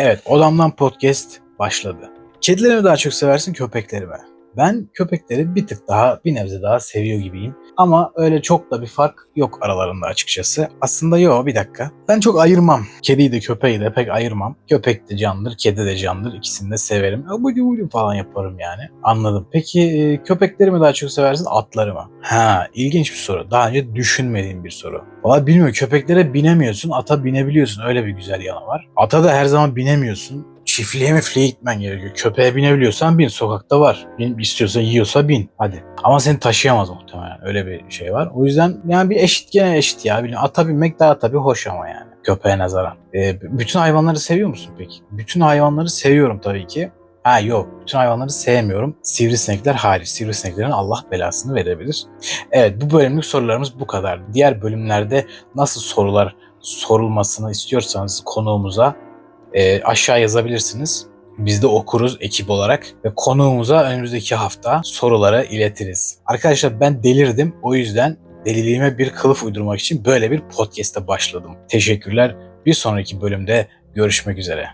Evet, Odamdan Podcast başladı. Kedileri mi daha çok seversin, köpekleri mi? Ben köpekleri bir tık daha, bir nebze daha seviyor gibiyim. Ama öyle çok da bir fark yok aralarında açıkçası. Aslında yok, bir dakika. Ben çok ayırmam. Kediyi de köpeği de pek ayırmam. Köpek de candır, kedi de candır. İkisini de severim. Abudu budu falan yaparım yani. Anladım. Peki e, köpekleri mi daha çok seversin, atları mı? Ha, ilginç bir soru. Daha önce düşünmediğim bir soru. Valla bilmiyorum köpeklere binemiyorsun, ata binebiliyorsun. Öyle bir güzel yanı var. Ata da her zaman binemiyorsun. Çiftliğe mi fliye gitmen gerekiyor. Köpeğe binebiliyorsan bin. Sokakta var. Bin, istiyorsan yiyorsa bin. Hadi. Ama seni taşıyamaz muhtemelen. Öyle bir şey var. O yüzden yani bir eşit gene eşit ya. Ata binmek daha tabii hoş ama yani. Köpeğe nazaran. Ee, bütün hayvanları seviyor musun peki? Bütün hayvanları seviyorum tabii ki. Ha yok. Bütün hayvanları sevmiyorum. Sivrisinekler hariç. Sivrisineklerin Allah belasını verebilir. Evet bu bölümlük sorularımız bu kadar. Diğer bölümlerde nasıl sorular sorulmasını istiyorsanız konuğumuza e, aşağı yazabilirsiniz. Biz de okuruz ekip olarak ve konuğumuza önümüzdeki hafta soruları iletiriz. Arkadaşlar ben delirdim. O yüzden deliliğime bir kılıf uydurmak için böyle bir podcast'e başladım. Teşekkürler. Bir sonraki bölümde görüşmek üzere.